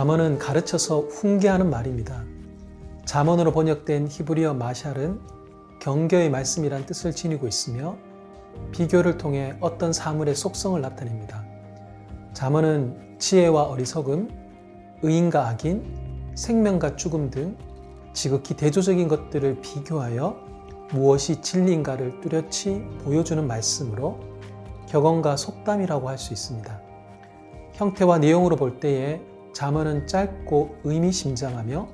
잠언은 가르쳐서 훈계하는 말입니다. 잠언으로 번역된 히브리어 마샬은 경계의 말씀이란 뜻을 지니고 있으며 비교를 통해 어떤 사물의 속성을 나타냅니다. 잠언은 지혜와 어리석음, 의인과 악인, 생명과 죽음 등 지극히 대조적인 것들을 비교하여 무엇이 진리인가를 뚜렷이 보여주는 말씀으로 격언과 속담이라고 할 수 있습니다. 형태와 내용으로 볼 때에 잠언은 짧고 의미심장하며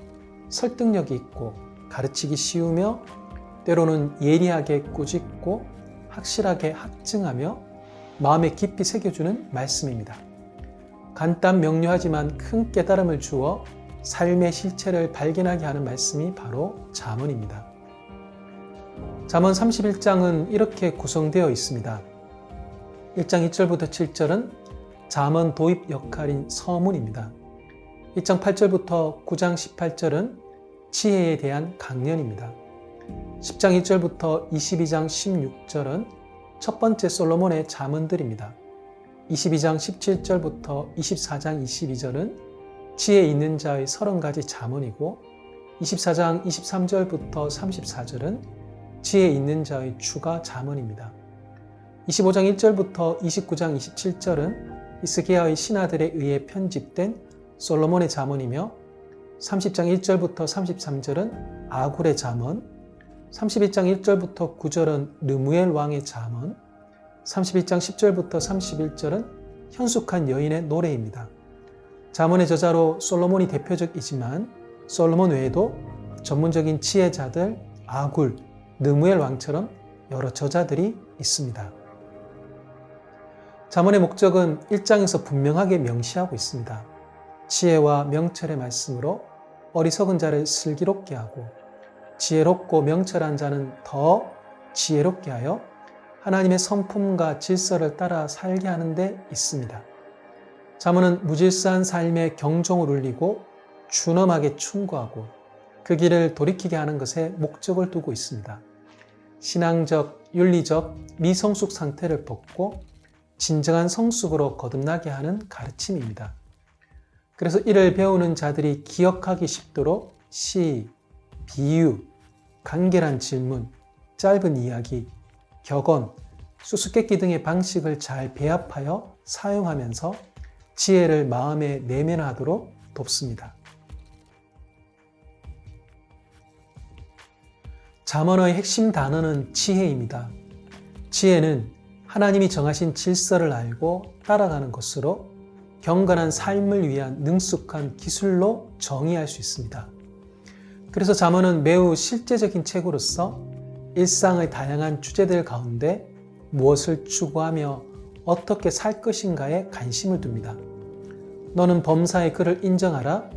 설득력이 있고 가르치기 쉬우며 때로는 예리하게 꾸짖고 확실하게 확증하며 마음에 깊이 새겨주는 말씀입니다. 간단 명료하지만 큰 깨달음을 주어 삶의 실체를 발견하게 하는 말씀이 바로 잠언입니다. 잠언 31장은 이렇게 구성되어 있습니다. 1장 2절부터 7절은 잠언 도입 역할인 서문입니다. 1장 8절부터 9장 18절은 지혜에 대한 강연입니다. 10장 1절부터 22장 16절은 첫 번째 솔로몬의 잠언들입니다. 22장 17절부터 24장 22절은 지혜 있는 자의 30가지 잠언이고 24장 23절부터 34절은 지혜 있는 자의 추가 잠언입니다. 25장 1절부터 29장 27절은 이스기야의 신하들에 의해 편집된 솔로몬의 잠언이며 30장 1절부터 33절은 아굴의 잠언, 31장 1절부터 9절은 르무엘 왕의 잠언, 31장 10절부터 31절은 현숙한 여인의 노래입니다. 잠언의 저자로 솔로몬이 대표적이지만 솔로몬 외에도 전문적인 지혜자들 아굴, 느무엘 왕처럼 여러 저자들이 있습니다. 잠언의 목적은 1장에서 분명하게 명시하고 있습니다. 지혜와 명철의 말씀으로 어리석은 자를 슬기롭게 하고 지혜롭고 명철한 자는 더 지혜롭게 하여 하나님의 성품과 질서를 따라 살게 하는 데 있습니다. 잠언은 무질서한 삶에 경종을 울리고 준엄하게 충고하고 그 길을 돌이키게 하는 것에 목적을 두고 있습니다. 신앙적, 윤리적, 미성숙 상태를 벗고 진정한 성숙으로 거듭나게 하는 가르침입니다. 그래서 이를 배우는 자들이 기억하기 쉽도록 시, 비유, 간결한 질문, 짧은 이야기, 격언, 수수께끼 등의 방식을 잘 배합하여 사용하면서 지혜를 마음에 내면하도록 돕습니다. 잠언의 핵심 단어는 지혜입니다. 지혜는 하나님이 정하신 질서를 알고 따라가는 것으로 경건한 삶을 위한 능숙한 기술로 정의할 수 있습니다. 그래서 잠언은 매우 실제적인 책으로서 일상의 다양한 주제들 가운데 무엇을 추구하며 어떻게 살 것인가에 관심을 둡니다. 너는 범사의 그를 인정하라.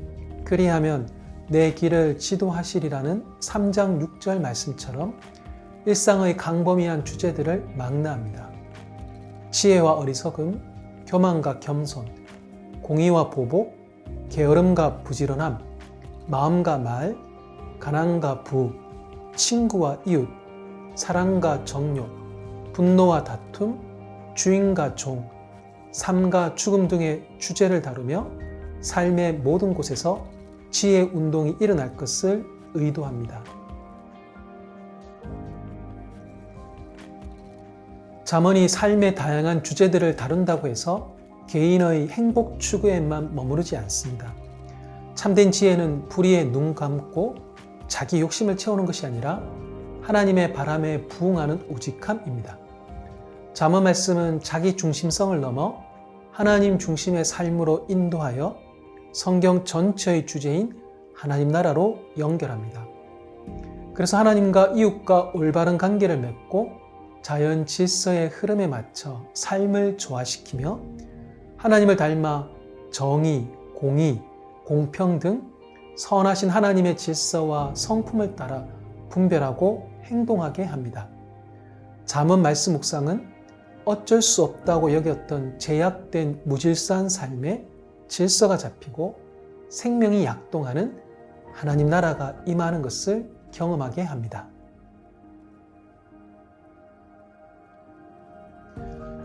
그리하면 내 길을 지도하시리라는 3장 6절 말씀처럼 일상의 강범위한 주제들을 망라합니다. 지혜와 어리석음, 교만과 겸손, 공의와 보복, 게으름과 부지런함, 마음과 말, 가난과 부, 친구와 이웃, 사랑과 정욕, 분노와 다툼, 주인과 종, 삶과 죽음 등의 주제를 다루며 삶의 모든 곳에서 지혜 운동이 일어날 것을 의도합니다. 잠언이 삶의 다양한 주제들을 다룬다고 해서 개인의 행복 추구에만 머무르지 않습니다. 참된 지혜는 불의에 눈 감고 자기 욕심을 채우는 것이 아니라 하나님의 바람에 부응하는 우직함입니다. 잠언 말씀은 자기 중심성을 넘어 하나님 중심의 삶으로 인도하여 성경 전체의 주제인 하나님 나라로 연결합니다. 그래서 하나님과 이웃과 올바른 관계를 맺고 자연 질서의 흐름에 맞춰 삶을 조화시키며 하나님을 닮아 정의, 공의, 공평 등 선하신 하나님의 질서와 성품을 따라 분별하고 행동하게 합니다. 잠언 말씀 묵상은 어쩔 수 없다고 여겼던 제약된 무질서한 삶에 질서가 잡히고 생명이 약동하는 하나님 나라가 임하는 것을 경험하게 합니다.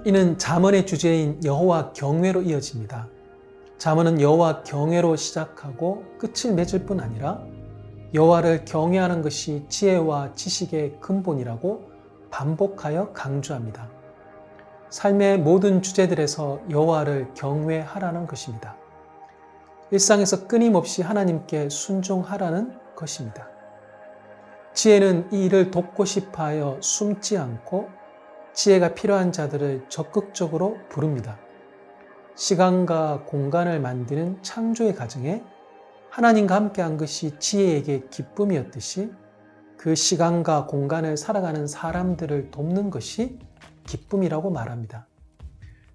이는 잠언의 주제인 여호와 경외로 이어집니다. 잠언은 여호와 경외로 시작하고 끝을 맺을 뿐 아니라 여호와를 경외하는 것이 지혜와 지식의 근본이라고 반복하여 강조합니다. 삶의 모든 주제들에서 여호와를 경외하라는 것입니다. 일상에서 끊임없이 하나님께 순종하라는 것입니다. 지혜는 이 일을 돕고 싶어 하여 숨지 않고 지혜가 필요한 자들을 적극적으로 부릅니다. 시간과 공간을 만드는 창조의 과정에 하나님과 함께한 것이 지혜에게 기쁨이었듯이 그 시간과 공간을 살아가는 사람들을 돕는 것이 기쁨이라고 말합니다.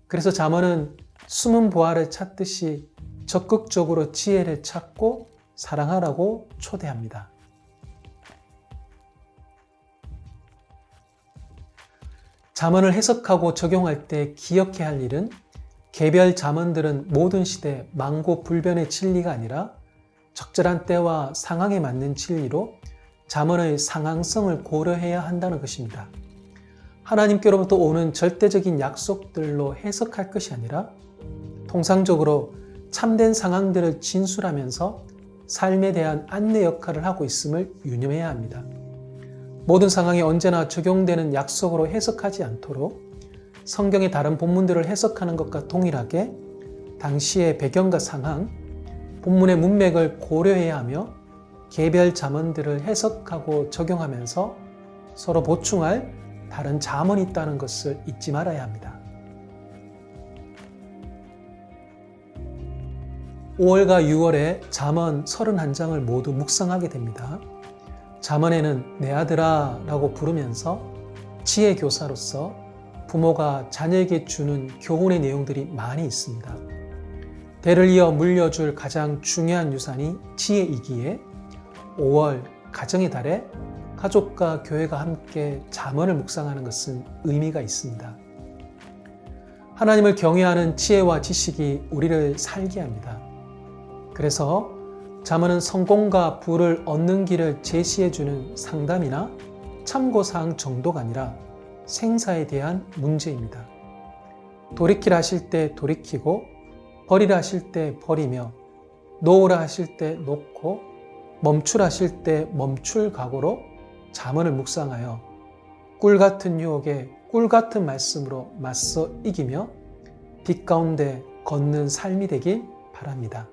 그래서 잠언은 숨은 보화를 찾듯이 적극적으로 지혜를 찾고 사랑하라고 초대합니다. 잠언을 해석하고 적용할 때 기억해야 할 일은 개별 잠언들은 모든 시대 망고 불변의 진리가 아니라 적절한 때와 상황에 맞는 진리로 잠언의 상황성을 고려해야 한다는 것입니다. 하나님께로부터 오는 절대적인 약속들로 해석할 것이 아니라 통상적으로 참된 상황들을 진술하면서 삶에 대한 안내 역할을 하고 있음을 유념해야 합니다. 모든 상황이 언제나 적용되는 약속으로 해석하지 않도록 성경의 다른 본문들을 해석하는 것과 동일하게 당시의 배경과 상황, 본문의 문맥을 고려해야 하며 개별 잠언들을 해석하고 적용하면서 서로 보충할 다른 잠언이 있다는 것을 잊지 말아야 합니다. 5월과 6월에 잠언 31장을 모두 묵상하게 됩니다. 잠언에는 내 아들아 라고 부르면서 지혜 교사로서 부모가 자녀에게 주는 교훈의 내용들이 많이 있습니다. 대를 이어 물려줄 가장 중요한 유산이 지혜이기에 5월 가정의 달에 가족과 교회가 함께 잠언을 묵상하는 것은 의미가 있습니다. 하나님을 경외하는 지혜와 지식이 우리를 살게 합니다. 그래서 잠언은 성공과 부를 얻는 길을 제시해주는 상담이나 참고사항 정도가 아니라 생사에 대한 문제입니다. 돌이키라 하실 때 돌이키고 버리라 하실 때 버리며 놓으라 하실 때 놓고 멈추라 하실 때 멈출 각오로 잠언을 묵상하여 꿀 같은 유혹에 꿀 같은 말씀으로 맞서 이기며 빛 가운데 걷는 삶이 되길 바랍니다.